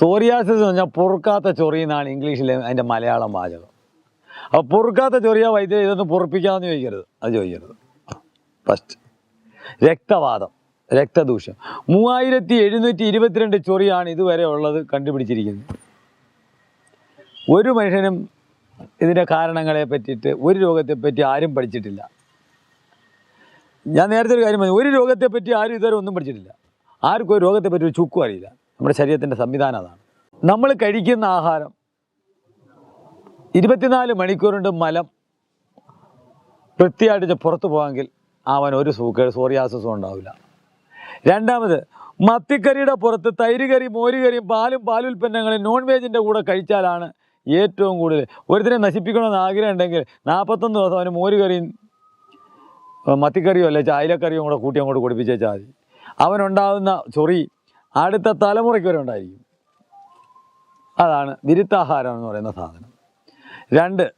Psoriasis എന്ന് പറഞ്ഞാൽ പൊറുക്കാത്ത ചൊറി എന്നാണ് ഇംഗ്ലീഷിൽ അതിന്റെ മലയാളം വാചകം. അപ്പോൾ പൊറുക്കാത്ത ചൊറിയ വൈദ്യം ഇതൊന്ന് പൊറുപ്പിക്കാമെന്ന് ചോദിക്കരുത്. അത് ചോദിക്കരുത്. ഫസ്റ്റ് രക്തവാദം. രക്തദൂഷ്യം. മൂവായിരത്തി എഴുന്നൂറ്റി ഇരുപത്തിരണ്ട് ചൊറിയാണ് ഇതുവരെ ഉള്ളത് കണ്ടുപിടിച്ചിരിക്കുന്നത്. ഒരു മനുഷ്യനും ഇതിന്റെ കാരണങ്ങളെ പറ്റിയിട്ട് ഒരു രോഗത്തെപ്പറ്റി ആരും പഠിച്ചിട്ടില്ല. ഞാൻ നേരത്തെ ഒരു കാര്യം പറഞ്ഞു. ഒരു രോഗത്തെപ്പറ്റി ആരും ഇതുവരെ ഒന്നും പഠിച്ചിട്ടില്ല. ആർക്കും ഒരു രോഗത്തെപ്പറ്റി ഒരു ചുക്കും അറിയില്ല. നമ്മുടെ ശരീരത്തിന്റെ സംവിധാനം അതാണ്. നമ്മൾ കഴിക്കുന്ന ആഹാരം ഇരുപത്തിനാല് മണിക്കൂറിന്റെ മലം വൃത്തിയായിട്ട് പുറത്തു പോകാമെങ്കിൽ അവൻ ഒരു സൂക്ക് സോറിയാസസും ഉണ്ടാവില്ല. രണ്ടാമത് മത്തിക്കറിയുടെ പുറത്ത് തൈര് കറി മോര് കറിയും പാലും പാലുൽപ്പന്നങ്ങളും നോൺ വെജിന്റെ കൂടെ കഴിച്ചാലാണ് ഏറ്റവും കൂടുതൽ ഒരുത്തിനെ നശിപ്പിക്കണമെന്ന് ആഗ്രഹം ഉണ്ടെങ്കിൽ നാൽപ്പത്തൊന്ന് ദിവസം അവന് മോര് കറിയും അല്ലെങ്കിൽ മത്തിക്കറിയോ അല്ലെ കൂടെ കൂട്ടി അങ്ങോട്ട് കുടിപ്പിച്ചേച്ചാൽ മതി. അവനുണ്ടാകുന്ന ചൊറി അടുത്ത തലമുറയ്ക്ക് വരെ ഉണ്ടായിരിക്കും അതാണ് വിരുത്താഹാരം എന്ന് പറയുന്ന സാധനം. രണ്ട്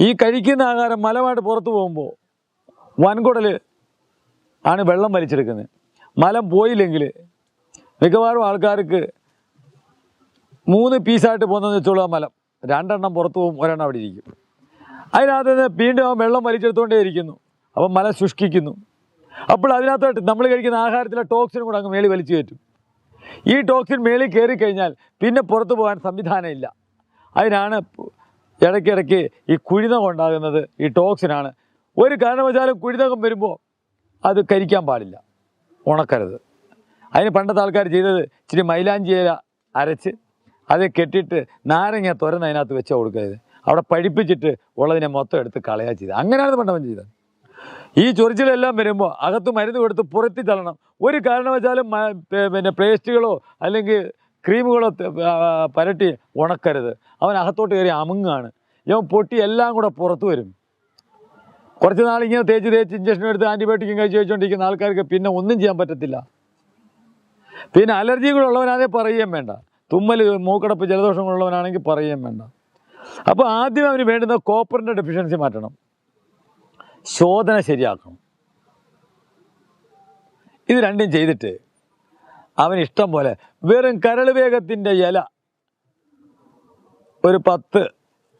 ഈ കഴിക്കുന്ന ആഹാരം മലമായിട്ട് പുറത്തു പോകുമ്പോൾ വൻകുടൽ ആണ് വെള്ളം വലിച്ചെടുക്കുന്നത്. മലം പോയില്ലെങ്കിൽ മിക്കവാറും ആൾക്കാർക്ക് മൂന്ന് പീസായിട്ട് പോകുന്നതെന്ന് വെച്ചോളൂ മലം. രണ്ടെണ്ണം പുറത്തു പോകും ഒരെണ്ണം അവിടെ ഇരിക്കും. അതിനകത്ത് നിന്ന് വീണ്ടും ആ വെള്ളം വലിച്ചെടുത്തുകൊണ്ടേ ഇരിക്കുന്നു. അപ്പം മല ശുഷ്കിക്കുന്നു. അപ്പോൾ അതിനകത്തോട്ട് നമ്മൾ കഴിക്കുന്ന ആഹാരത്തിലെ ടോക്സിനും കൂടെ അങ്ങ് മേളി വലിച്ചു കയറ്റും. ഈ ടോക്സിൻ മേളിൽ കയറി കഴിഞ്ഞാൽ പിന്നെ പുറത്തു പോകാൻ സംവിധാനമില്ല. അതിനാണ് ഇടയ്ക്കിടയ്ക്ക് ഈ കുഴിനകം ഉണ്ടാകുന്നത് ഈ ടോക്സിനാണ്. ഒരു കാരണവശാലും കുഴിനകം വരുമ്പോൾ അത് കരിക്കാൻ പാടില്ല. ഉണക്കരുത്. അതിന് പണ്ടത്തെ ആൾക്കാർ ചെയ്തത് ഇച്ചിരി മൈലാഞ്ചി ഇല അരച്ച് അത് കെട്ടിയിട്ട് നാരങ്ങ തുരന്ന് അതിനകത്ത് വെച്ചാൽ കൊടുക്കരുത്. അവിടെ പഴിപ്പിച്ചിട്ട് ഉള്ളതിനെ മൊത്തം എടുത്ത് കളയാ ചെയ്തത്. അങ്ങനെയാണ് പണ്ടവൻ ചെയ്തത്. ഈ ചൊറിച്ചിലെല്ലാം വരുമ്പോൾ അകത്ത് മരുന്ന് കൊടുത്ത് പുറത്തി തള്ളണം. ഒരു കാരണവശാലും പിന്നെ പേസ്റ്റുകളോ അല്ലെങ്കിൽ ക്രീമുകളോ പരട്ടി ഉണക്കരുത്. അവൻ അകത്തോട്ട് കയറി അമുങ്ങാണ്. ഇവൻ പൊട്ടി എല്ലാം കൂടെ പുറത്തു വരും. കുറച്ച് നാൾ ഇങ്ങനെ തേച്ച് തേച്ച് ഇഞ്ചക്ഷൻ എടുത്ത് ആന്റിബയോട്ടിക്കും കഴിച്ച് വെച്ചുകൊണ്ടിരിക്കുന്ന ആൾക്കാർക്ക് പിന്നെ ഒന്നും ചെയ്യാൻ പറ്റത്തില്ല. പിന്നെ അലർജികളുള്ളവനാണെ പറയുകയും വേണ്ട. തുമ്മൽ മൂക്കടപ്പ് ജലദോഷങ്ങളുള്ളവനാണെങ്കിൽ പറയുകയും വേണ്ട. അപ്പോൾ ആദ്യം അവന് വേണ്ടുന്ന കോപ്പറിന്റെ ഡെഫിഷ്യൻസി മാറ്റണം. ശോധന ശരിയാക്കണം. ഇത് രണ്ടും ചെയ്തിട്ട് അവൻ ഇഷ്ടം പോലെ വെറും കരൾ വേഗത്തിന്റെ ഇല ഒരു പത്ത്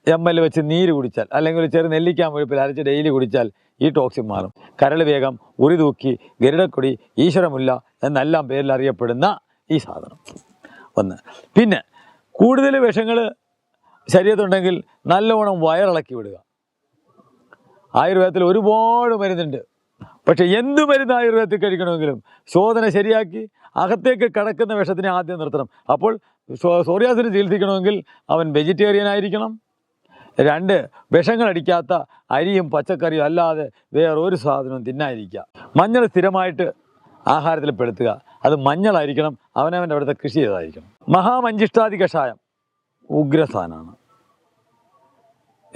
എം എൽ വെച്ച് നീര് കുടിച്ചാൽ അല്ലെങ്കിൽ ഒരു ചെറു നെല്ലിക്കാൻ മുഴുപ്പിൽ അരച്ച് ഡെയിലി കുടിച്ചാൽ ഈ ടോക്സിൻ മാറും. കരൾ വേഗം ഉറിതൂക്കി ഗരുഡക്കൊടി ഈശ്വരമുല്ല എന്നെല്ലാം പേരിൽ അറിയപ്പെടുന്ന ഈ സാധനം. ഒന്ന്. പിന്നെ കൂടുതൽ വിഷങ്ങൾ ശരീരത്തുണ്ടെങ്കിൽ നല്ലവണ്ണം വയറിളക്കി വിടുക. ആയുർവേദത്തിൽ ഒരുപാട് മരുന്നുണ്ട്. പക്ഷെ എന്ത് മരുന്ന് ആയുർവേദത്തിൽ കഴിക്കണമെങ്കിലും ശോധന ശരിയാക്കി അകത്തേക്ക് കടക്കുന്ന വിഷത്തിനെ ആദ്യം നിർത്തണം. അപ്പോൾ സോറിയാസിനെ ചികിത്സിക്കണമെങ്കിൽ അവൻ വെജിറ്റേറിയൻ ആയിരിക്കണം. രണ്ട് വിഷങ്ങളടിക്കാത്ത അരിയും പച്ചക്കറിയും അല്ലാതെ വേറൊരു സാധനവും തിന്നായിരിക്കുക മഞ്ഞൾ സ്ഥിരമായിട്ട് ആഹാരത്തിൽ പെടുത്തുക. അത് മഞ്ഞളായിരിക്കണം അവനവന്റെ അവിടുത്തെ കൃഷി ചെയ്തായിരിക്കണം. മഹാമഞ്ചിഷ്ടാദി കഷായം ഉഗ്രസാനാണ്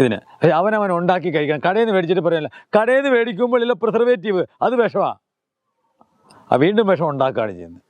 ഇതിന്. അവനവൻ ഉണ്ടാക്കി കഴിക്കണം. കടയിൽ നിന്ന് മേടിച്ചിട്ട് പറയല്ല കടയിൽ നിന്ന് മേടിക്കുമ്പോൾ ഇല്ല പ്രിസർവേറ്റീവ് അത് വിഷമാണ് ആ വീണ്ടും വിഷം ഉണ്ടാക്കുകയാണ് ചെയ്യുന്നത്.